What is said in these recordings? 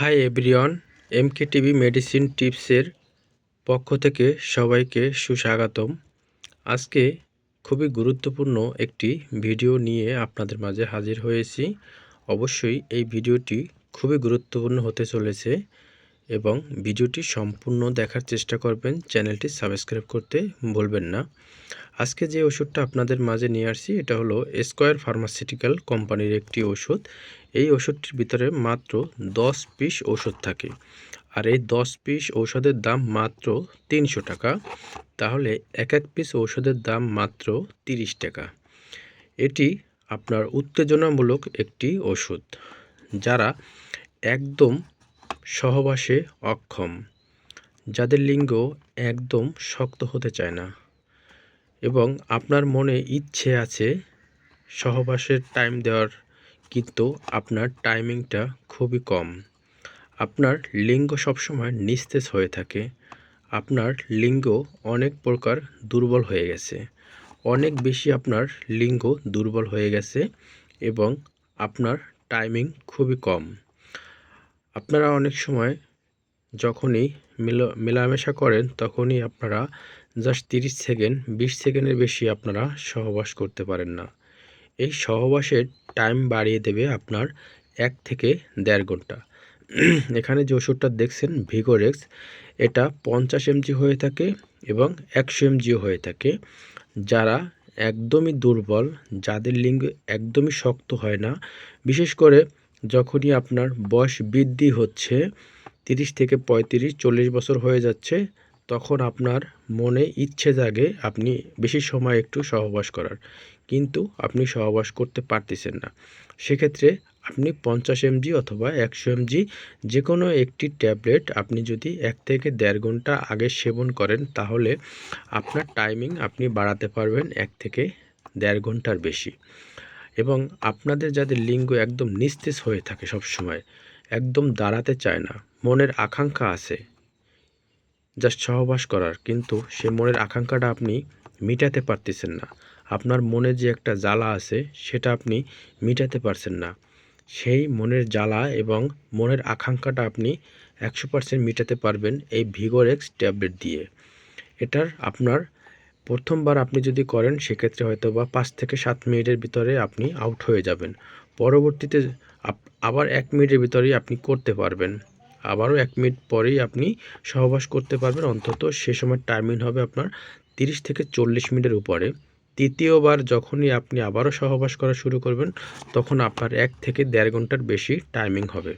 Hi everyone MK TV medicine টিপসের পক্ষ থেকে সবাইকে সুস্বাগতম। আজকে খুবই গুরুত্বপূর্ণ একটি ভিডিও নিয়ে আপনাদের মাঝে হাজির হয়েছি। অবশ্যই এই ভিডিওটি খুবই গুরুত্বপূর্ণ হতে চলেছে এবং ভিডিওটি সম্পূর্ণ দেখার চেষ্টা করবেন, চ্যানেলটি সাবস্ক্রাইব করতে ভুলবেন না। আজকে যে ওষুধটা আপনাদের মাঝে নিয়ে আসছি, এটা হলো স্কোয়ার ফার্মাসিউটিক্যাল কোম্পানির একটি ওষুধ। এই ওষুধটির ভিতরে মাত্র দশ পিস ওষুধ থাকে। আর এই দশ পিস ঔষধের দাম মাত্র তিনশো টাকা। তাহলে এক এক পিস ঔষধের দাম মাত্র তিরিশ টাকা। এটি আপনার উত্তেজনামূলক একটি ওষুধ যারা একদম সহবাসে অক্ষম, যাদের লিঙ্গ একদম শক্ত হতে চায় না এবং আপনার মনে ইচ্ছে আছে সহবাসের টাইম দেওয়ার কিন্তু আপনার টাইমিংটা খুবই কম। আপনার লিঙ্গ সবসময় নিস্তেজ হয়ে থাকে। আপনার লিঙ্গ অনেক প্রকার দুর্বল হয়ে গেছে। অনেক বেশি আপনার লিঙ্গ দুর্বল হয়ে গেছে এবং আপনার টাইমিং খুবই কম। আপনারা অনেক সময় যখনই মেলামেশা করেন তখনই আপনারা জাস্ট তিরিশ সেকেন্ড, বিশ সেকেন্ডের বেশি আপনারা সহবাস করতে পারেন না। এই সহবাসের টাইম বাড়িয়ে দেবে আপনার এক থেকে দেড় ঘণ্টা। এখানে যে ওষুধটা দেখছেন ভিগোরেক্স এটা পঞ্চাশ এমজি হয়ে থাকে এবং একশো এমজিও হয়ে থাকে। যারা একদমই দুর্বল, যাদের লিঙ্গ একদমই শক্ত হয় না, বিশেষ করে যখনই আপনার বয়স বৃদ্ধি হচ্ছে, তিরিশ থেকে পঁয়ত্রিশ, চল্লিশ বছর হয়ে যাচ্ছে তখন আপনার মনে ইচ্ছে জাগে আপনি বেশি সময় একটু সহবাস করার। কিন্তু আপনি সহবাস করতে পারতেছেন না। সেক্ষেত্রে আপনি পঞ্চাশ এমজি অথবা একশো এমজি যে কোনো একটি ট্যাবলেট আপনি যদি এক থেকে দেড় ঘণ্টা আগে সেবন করেন তাহলে আপনার টাইমিং আপনি বাড়াতে পারবেন এক থেকে দেড় ঘণ্টার বেশি। এবং আপনাদের যাদের লিঙ্গ একদম নিস্তেজ হয়ে থাকে সব সময় একদম দাঁড়াতে চায় না, মনের আকাঙ্ক্ষা আছে জাস্ট সহবাস করার, কিন্তু সে মনের আকাঙ্ক্ষাটা আপনি মিটাতে পারতেছেন না। আপনার মনে যে একটা জ্বালা আছে, সেটা আপনি মিটাতে পারছেন না। সেই মনের জ্বালা এবং মনের আকাঙ্ক্ষাটা আপনি একশো পার্সেন্ট মিটাতে পারবেন এই ভিগোরেক্স ট্যাবলেট দিয়ে। এটার আপনার প্রথমবার আপনি যদি করেন, সেক্ষেত্রে হয়তো বা পাঁচ থেকে সাত মিনিটের ভিতরে আপনি আউট হয়ে যাবেন। পরবর্তীতে আবার এক মিনিটের ভিতরেই আপনি করতে পারবেন। আবারও এক মিনিট পরেই আপনি সহবাস করতে পারবেন। অন্তত সে সময় টাইমিং হবে আপনার তিরিশ থেকে চল্লিশ মিনিটের উপরে। তৃতীয়বার যখনই আপনি আবারও সহবাস করা শুরু করবেন, তখন আপনার এক থেকে দেড় ঘণ্টার বেশি টাইমিং হবে।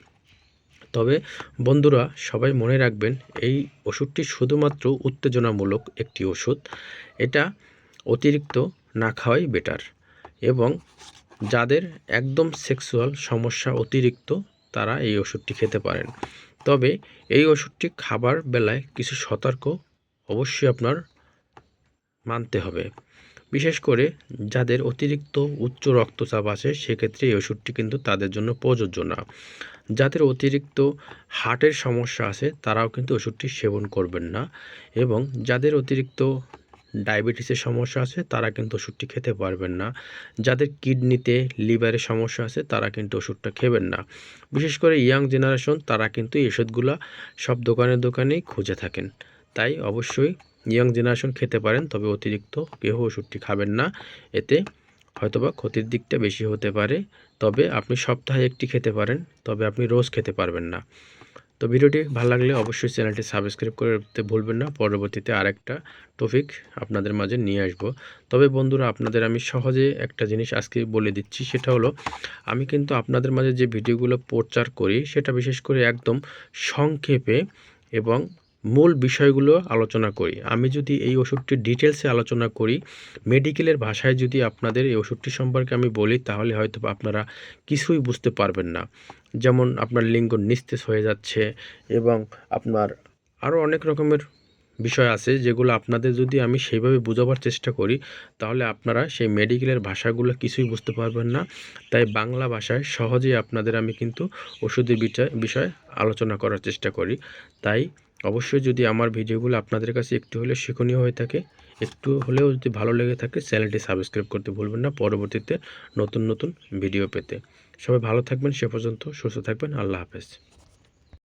তবে বন্ধুরা, সবাই মনে রাখবেন, এই ওষুধটি শুধুমাত্র উত্তেজনামূলক একটি ওষুধ। এটা অতিরিক্ত না খাওয়াই বেটার এবং যাদের একদম সেক্সুয়াল সমস্যা অতিরিক্ত, তারা এই ওষুধটি খেতে পারেন। তবে এই ওষুধটি খাবার বেলায় কিছু সতর্ক অবশ্যই আপনার মানতে হবে। বিশেষ করে যাদের অতিরিক্ত উচ্চ রক্তচাপ আছে, সেক্ষেত্রে এই ওষুধটি কিন্তু তাদের জন্য প্রযোজ্য না। যাদের অতিরিক্ত হার্টের সমস্যা আছে, তারাও কিন্তু ওষুধটি সেবন করবেন না এবং যাদের অতিরিক্ত ডায়াবেটিসের সমস্যা আছে, তারা কিন্তু ওষুধটি খেতে পারবেন না। যাদের কিডনিতে লিভারের সমস্যা আছে, তারা কিন্তু ওষুধটা খেবেন না। বিশেষ করে ইয়াং জেনারেশন, তারা কিন্তু এই ওষুধগুলো সব দোকানে দোকানেই খুঁজে থাকেন। তাই অবশ্যই ইয়াং জেনারেশন খেতে পারেন, তবে অতিরিক্ত কেউ ওষুধটি খাবেন না। এতে হয়তোবা ক্ষতির দিকটা বেশি হতে পারে। তবে আপনি সপ্তাহে একটি খেতে পারেন, তবে আপনি রোজ খেতে পারবেন না। তো ভিডিওটি ভালো লাগলে অবশ্যই চ্যানেলটি সাবস্ক্রাইব করতে ভুলবেন না। পরবর্তীতে আরেকটা টপিক আপনাদের মাঝে নিয়ে আসব। তবে বন্ধুরা, আপনাদের আমি সহজে একটা জিনিস আজকে বলে দিচ্ছি, সেটা হলো, আমি কিন্তু আপনাদের মাঝে যে ভিডিওগুলো প্রচার করি, সেটা বিশেষ করে একদম সংক্ষেপে এবং মূল বিষয়গুলো আলোচনা করি। আমি যদি এই ওষুধটির ডিটেলসে আলোচনা করি, মেডিকেলের ভাষায় যদি আপনাদের এই ওষুধটি সম্পর্কে আমি বলি, তাহলে হয়তো আপনারা কিছুই বুঝতে পারবেন না। যেমন আপনার লিঙ্গ নিস্তেজ হয়ে যাচ্ছে এবং আপনার আরও অনেক রকমের বিষয় আছে যেগুলো আপনাদের যদি আমি সেইভাবে বোঝাবার চেষ্টা করি, তাহলে আপনারা সেই মেডিকেলের ভাষাগুলো কিছুই বুঝতে পারবেন না। তাই বাংলা ভাষায় সহজেই আপনাদের আমি কিন্তু ওষুধের বিষয় আলোচনা করার চেষ্টা করি। তাই অবশ্যই যদি আমার ভিডিওগুলো আপনাদের কাছে একটু হলেও শিক্ষণীয় হয়ে থাকে, একটু হলেও যদি ভালো লেগে থাকে, চ্যানেলটি সাবস্ক্রাইব করতে ভুলবেন না। পরবর্তীতে নতুন নতুন ভিডিও পেতে। সবাই ভালো থাকবেন, সে পর্যন্ত সুস্থ থাকবেন। আল্লাহ হাফেজ।